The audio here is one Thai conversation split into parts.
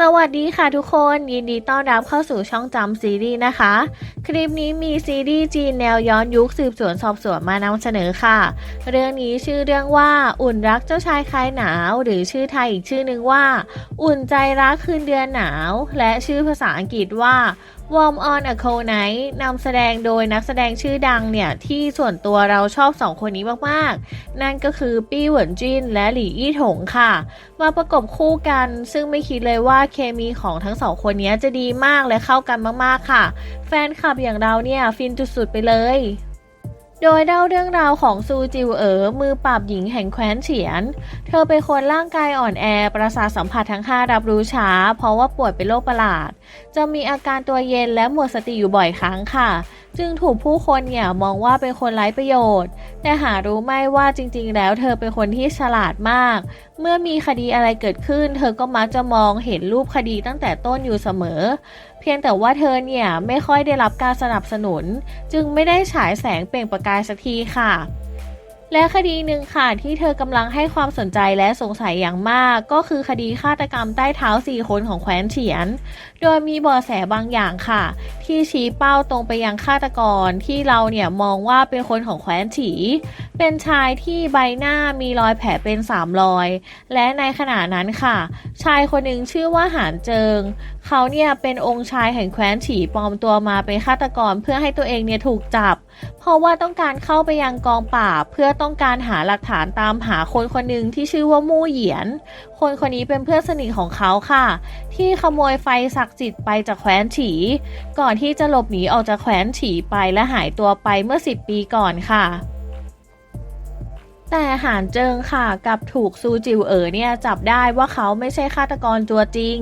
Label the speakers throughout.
Speaker 1: สวัสดีค่ะทุกคนยินดีต้อนรับเข้าสู่ช่องจำซีรีส์นะคะ คลิปนี้มีซีรีส์จีนแนวย้อนยุคสืบสวนสอบสวนมานำเสนอค่ะ เรื่องนี้ชื่อเรื่องว่าอุ่นรักเจ้าชายคลายหนาว หรือชื่อไทยอีกชื่อหนึ่งว่า อุ่นใจรักคืนเดือนหนาว และชื่อภาษาอังกฤษว่า Warm on a Cold Night นำแสดงโดยนักแสดงชื่อดังเนี่ย ที่ส่วนตัวเราชอบสองคนนี้มากๆ นั่นก็คือปี้เหวินจินและหลี่อี้ถงค่ะ มาประกบคู่กัน ซึ่งไม่คิดเลยว่าเคมีของทั้งสองคนนี้จะดีมากและเข้ากันมากๆค่ะ แฟนคลับอย่างเราเนี่ย ฟินสุดๆไปเลย โดยเล่าเรื่องราวของซูจิวเอ๋อมือปราบหญิงแห่งแคว้นเฉียน เธอเป็นคนร่างกายอ่อนแอ ประสาทสัมผัสทั้ง 5 รับรู้ช้า เพราะว่าป่วยเป็นโรคประหลาด จะมีอาการตัวเย็นและหมดสติอยู่บ่อยครั้งค่ะ จึงถูกผู้คนเนี่ยมองว่าเป็นคนไร้ประโยชน์ แต่หารู้ไม่ว่าจริงๆ แล้วเธอเป็นคนที่ฉลาดมาก เมื่อมีคดีอะไรเกิดขึ้น เธอก็มักจะมองเห็นรูปคดีตั้งแต่ต้นอยู่เสมอ เพียงแต่ว่าเธอเนี่ยไม่ค่อยได้รับการสนับสนุน จึงไม่ได้ฉายแสงเปล่งประกายสักทีค่ะ และคดีหนึ่งค่ะที่เธอกำลังให้ความสนใจและสงสัยอย่างมาก ก็คือคดีฆาตกรรมใต้เท้าสี่คนของแคว้นเฉียน โดยมีเบาะแสบางอย่างค่ะ ที่ชี้เป้าตรงไปยังฆาตกรที่เราเนี่ยมองว่าเป็นคนของแคว้นฉี เป็นชายที่ใบหน้ามีรอยแผลเป็นสามรอย และในขณะนั้นค่ะ ชายคนหนึ่งชื่อว่าหานเจิง เขาเนี่ยเป็นองค์ชายแห่งแคว้นฉีปลอมตัวมาเป็นฆาตกรเพื่อให้ตัวเองเนี่ยถูกจับ เพราะว่าต้องการเข้าไปยังกองปราบเพื่อต้องการหาหลักฐานตามหาคนคนหนึ่งที่ชื่อว่ามู่เหยียน คนคนนี้เป็นเพื่อนสนิทของเขาค่ะ ที่ขโมยไฟศักดิ์สิทธิ์ไปจากแคว้นฉี ก่อนที่จะหลบหนีออกจากแคว้นฉีไปและหายตัวไปเมื่อ 10 ปีก่อนค่ะแต่หานเจิงค่ะกับถูกซูจิวเอ๋อเนี่ยจับได้ว่าเขาไม่ใช่ฆาตกรตัวจริง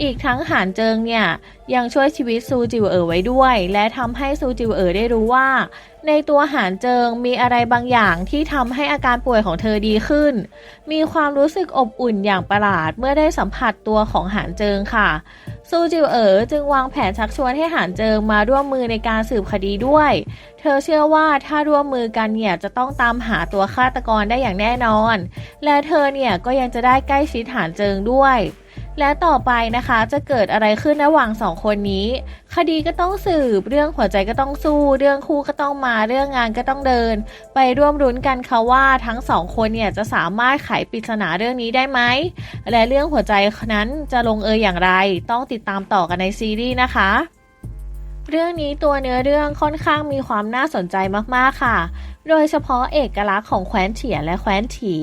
Speaker 1: อีกทั้งหานเจิงเนี่ย ยังช่วยชีวิตซูจิวเอ๋อไว้ด้วย และทำให้ซูจิวเอ๋อได้รู้ว่า ในตัวหานเจิงมีอะไรบางอย่างที่ทำให้อาการป่วยของเธอดีขึ้น มีความรู้สึกอบอุ่นอย่างประหลาดเมื่อได้สัมผัสตัวของหานเจิงค่ะ ซูจิวเอ๋อจึงวางแผนชักชวนให้หานเจิงมาร่วมมือในการสืบคดีด้วย เธอเชื่อว่าถ้าร่วมมือกันเนี่ยจะต้องตามหาตัวฆาตกรได้อย่างแน่นอน และเธอเนี่ยก็ยังจะได้ใกล้ชิดหานเจิงด้วย และต่อไปนะคะจะเกิดอะไรขึ้นระหว่างสองคนนี้ คดีก็ต้องสืบ เรื่องหัวใจก็ต้องสู้ เรื่องคู่ก็ต้องมา เรื่องงานก็ต้องเดิน ไปร่วมรุ้นกันค่ะว่าทั้งสองคนเนี่ยจะสามารถไขปริศนาเรื่องนี้ได้ไหม และเรื่องหัวใจนั้นจะลงเอยอย่างไร ต้องติดตามต่อกันในซีรีส์นะคะเรื่องนี้ตัวเนื้อเรื่องค่อนข้างมีความน่าสนใจมากๆค่ะ โดยเฉพาะเอกลักษณ์ของแคว้นเฉียและแคว้นฉี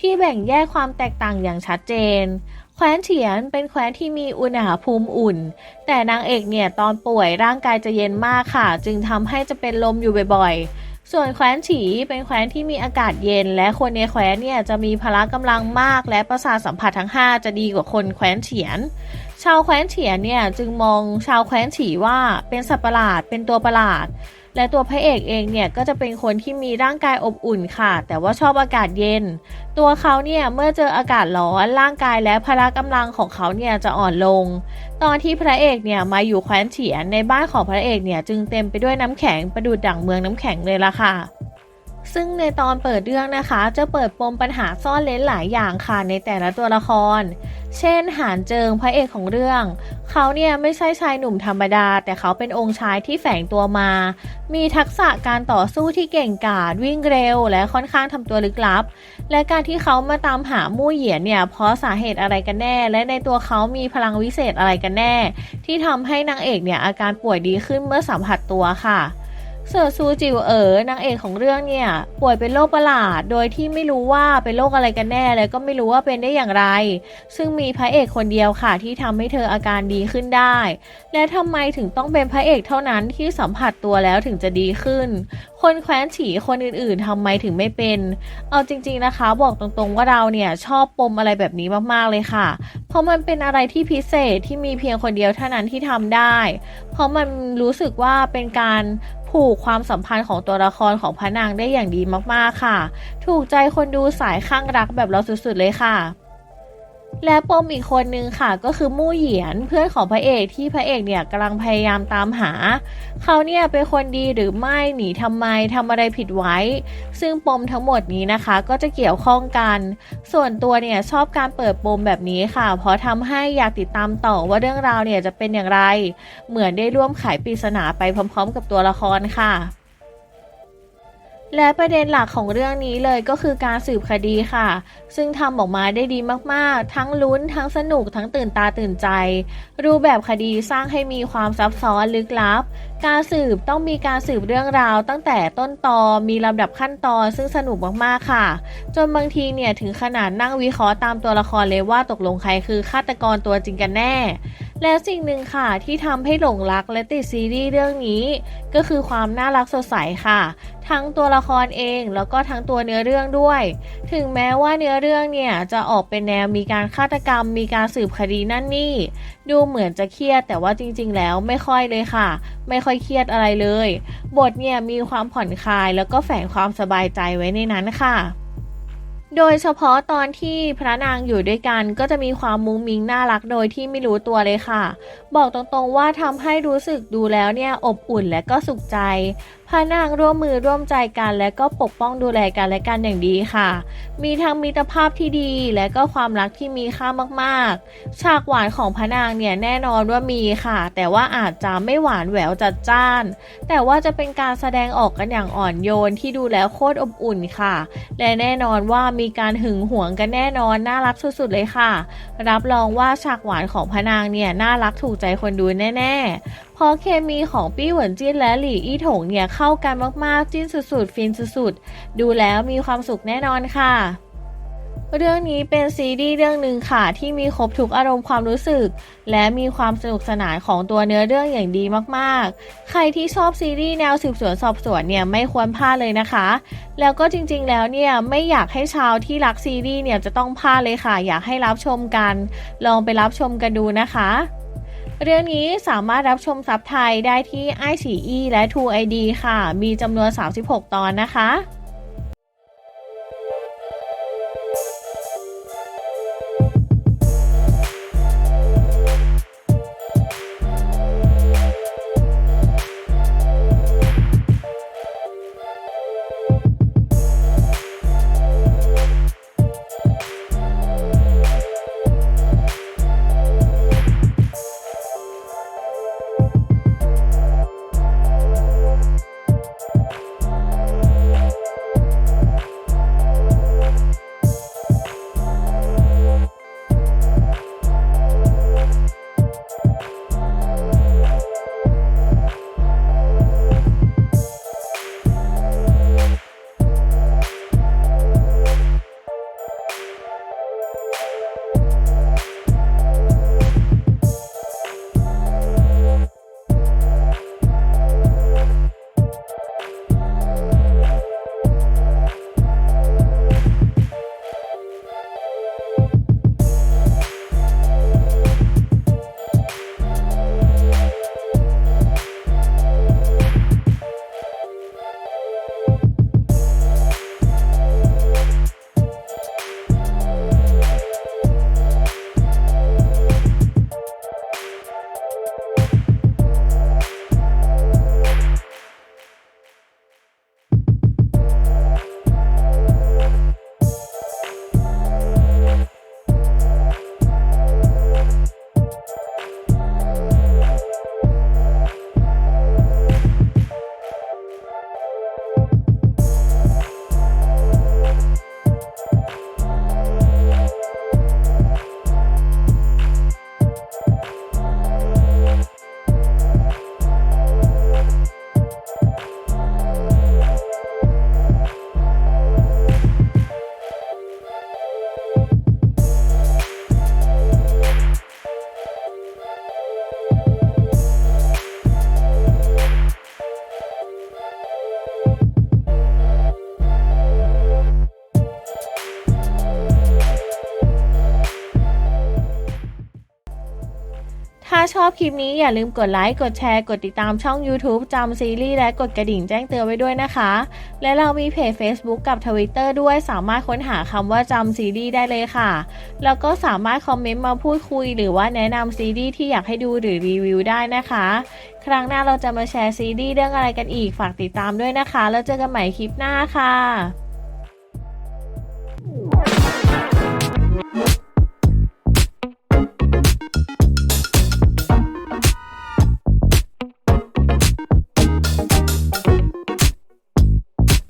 Speaker 1: ที่แบ่งแยกความแตกต่างอย่างชัดเจน ว้นเฉียนเป็นแคว้นที่มีอุณหภูมิอุ่น แต่นางเอกเนี่ยตอนป่วยร่างกายจะเย็นมากค่ะ จึงทำให้จะเป็นลมอยู่บ่อยๆ ส่วนแคว้นฉีเป็นแคว้นที่มีอากาศเย็น และคนในแคว้นเนี่ยจะมีพละกำลังมาก และประสาทสัมผัสทั้ง 5 จะดีกว่าคนแคว้นเฉียน ชาวแคว้นเฉียนเนี่ยจึงมองชาวแคว้นฉีว่าเป็นสัตว์ประหลาดเป็นตัวประหลาด และตัวพระเอกเองเนี่ยก็จะเป็นคนที่มีร่างกายอบอุ่นค่ะ แต่ว่าชอบอากาศเย็น ตัวเขาเนี่ยเมื่อเจออากาศร้อนร่างกายและพละกำลังของเขาเนี่ยจะอ่อนลง ตอนที่พระเอกเนี่ยมาอยู่แคว้นเฉียนในบ้านของพระเอกเนี่ยจึงเต็มไปด้วยน้ำแข็งประดุดดั่งเมืองน้ำแข็งเลยล่ะค่ะ ซึ่งในตอนเปิดเรื่องนะคะ จะเปิดปมปัญหาซ่อนเล้นหลายอย่างค่ะในแต่ละตัวละคร เช่น หานเจิงพระเอกของเรื่อง เขาเนี่ยไม่ใช่ชายหนุ่มธรรมดา แต่เขาเป็นองค์ชายที่แฝงตัวมา มีทักษะการต่อสู้ที่เก่งกาจวิ่งเร็ว และค่อนข้างทำตัวลึกลับ และการที่เขามาตามหามู่เหยียนเนี่ยเพราะสาเหตุอะไรกันแน่ และในตัวเขามีพลังวิเศษอะไรกันแน่ ที่ทำให้นางเอกเนี่ยอาการป่วยดีขึ้นเมื่อสัมผัสตัวค่ะ เสิร์ซูจิวเอ๋อนางเอกของเรื่องเนี่ย ป่วยเป็นโรคประหลาด โดยที่ไม่รู้ว่าเป็นโรคอะไรกันแน่และก็ไม่รู้ว่าเป็นได้อย่างไร ซึ่งมีพระเอกคนเดียวค่ะที่ทำให้เธออาการดีขึ้นได้ และทำไมถึงต้องเป็นพระเอกเท่านั้นที่สัมผัสตัวแล้วถึงจะดีขึ้น คนแคว้นฉีคนอื่นๆทำไมถึงไม่เป็น เอาจริง ๆนะคะ บอกตรงๆว่าเราเนี่ยชอบปมอะไรแบบนี้มากๆเลยค่ะ เพราะมันเป็นอะไรที่พิเศษที่มีเพียงคนเดียวเท่านั้นที่ทำได้ เพราะมันรู้สึกว่าเป็นการผูกความสัมพันธ์ของตัวละครของพระนางได้อย่างดีมากๆค่ะ ถูกใจคนดูสายข้างรักแบบเราสุดๆเลยค่ะ และปมอีกคนนึงค่ะก็คือมู่เหยียนเพื่อนของพระเอกที่พระเอกเนี่ยกำลังพยายามตามหา เขาเนี่ยเป็นคนดีหรือไม่หนีทำไมทำอะไรผิดไว้ ซึ่งปมทั้งหมดนี้นะคะก็จะเกี่ยวข้องกัน ส่วนตัวเนี่ยชอบการเปิดปมแบบนี้ค่ะ เพราะทำให้อยากติดตามต่อว่าเรื่องราวเนี่ยจะเป็นอย่างไร เหมือนได้ร่วมไขปริศนาไปพร้อม ๆ กับตัวละครค่ะ และประเด็นหลักของเรื่องนี้เลยก็คือการสืบคดีค่ะ ซึ่งทำออกมาได้ดีมากๆ ทั้งลุ้น ทั้งสนุก ทั้งตื่นตาตื่นใจ รูปแบบคดีสร้างให้มีความซับซ้อนลึกลับ การสืบต้องมีการสืบเรื่องราว ตั้งแต่ต้นตอมีลำดับขั้นตอนซึ่งสนุกมากๆค่ะ จนบางทีเนี่ยถึงขนาดนั่งวิเคราะห์ตามตัวละครเลยว่าตกลงใครคือฆาตกรตัวจริงกันแน่ และสิ่งหนึ่งค่ะที่ทำให้หลงรักและติดซีรีส์เรื่องนี้ ก็คือความน่ารักสดใสค่ะ ทั้งตัวละครเองแล้วก็ทั้งตัวเนื้อเรื่องด้วย ถึงแม้ว่าเนื้อเรื่องเนี่ยจะออกเป็นแนวมีการฆาตกรรม มีการสืบคดีนั่นนี่ ดูเหมือนจะเครียดแต่ว่าจริง ๆ แล้วไม่ค่อยเลยค่ะ ไม่ค่อยเครียดอะไรเลย บทเนี่ยมีความผ่อนคลายแล้วก็แฝงความสบายใจไว้ในนั้นค่ะ โดยเฉพาะตอนที่พระนางอยู่ด้วยกันก็จะมีความมุ้งมิ้งน่ารักโดยที่ไม่รู้ตัวเลยค่ะ บอกตรงๆว่าทำให้รู้สึกดูแล้วเนี่ยอบอุ่นและก็สุขใจ พระนางร่วมมือร่วมใจกันและก็ปกป้องดูแลกันและกันอย่างดีค่ะ มีทั้งมิตรภาพที่ดีและก็ความรักที่มีค่ามากๆ ฉากหวานของพระนางเนี่ยแน่นอนว่ามีค่ะ แต่ว่าอาจจะไม่หวานแหววจัดจ้าน แต่ว่าจะเป็นการแสดงออกกันอย่างอ่อนโยนที่ดูแล้วโคตรอบอุ่นค่ะ และแน่นอนว่ามีีการหึงหวงกันแน่นอน น่ารักสุดๆเลยค่ะ รับรองว่าฉากหวานของพระนางเนี่ยน่ารักถูกใจคนดูแน่ๆ พอเคมีของปี้หวนจิ้นและหลี่อี้ถงเนี่ยเข้ากันมากๆจิ้นสุดๆ ฟินสุดๆ ดูแล้วมีความสุขแน่นอนค่ะ เรื่องนี้เป็นซีรีส์เรื่องหนึ่งค่ะ ที่มีครบทุกอารมณ์ความรู้สึก และมีความสนุกสนานของตัวเนื้อเรื่องอย่างดีมากๆ ใครที่ชอบซีรีส์แนวสืบสวนสอบสวนเนี่ยไม่ควรพลาดเลยนะคะ แล้วก็จริงๆแล้วเนี่ยไม่อยากให้ชาวที่รักซีรีส์เนี่ยจะต้องพลาดเลยค่ะ อยากให้รับชมกัน ลองไปรับชมกันดูนะคะเรื่องนี้สามารถรับชมซับไทยได้ที่ i อ e และ True ID ค่ะ มีจำนวน 36 ตอนนะคะ ถ้าชอบคลิปนี้อย่าลืมกดไลค์ กดแชร์ กดติดตามช่อง YouTube จำซีรีส์และกดกระดิ่งแจ้งเตือนไว้ด้วยนะคะ และเรามีเพจ Facebook กับ Twitter ด้วยสามารถค้นหาคำว่าจำซีรีส์ได้เลยค่ะ แล้วก็สามารถคอมเมนต์มาพูดคุย หรือว่าแนะนำซีรีส์ที่อยากให้ดูหรือรีวิวได้นะคะ ครั้งหน้าเราจะมาแชร์ซีรีส์เรื่องอะไรกันอีกฝากติดตามด้วยนะคะ แล้วเจอกันใหม่คลิปหน้าค่ะ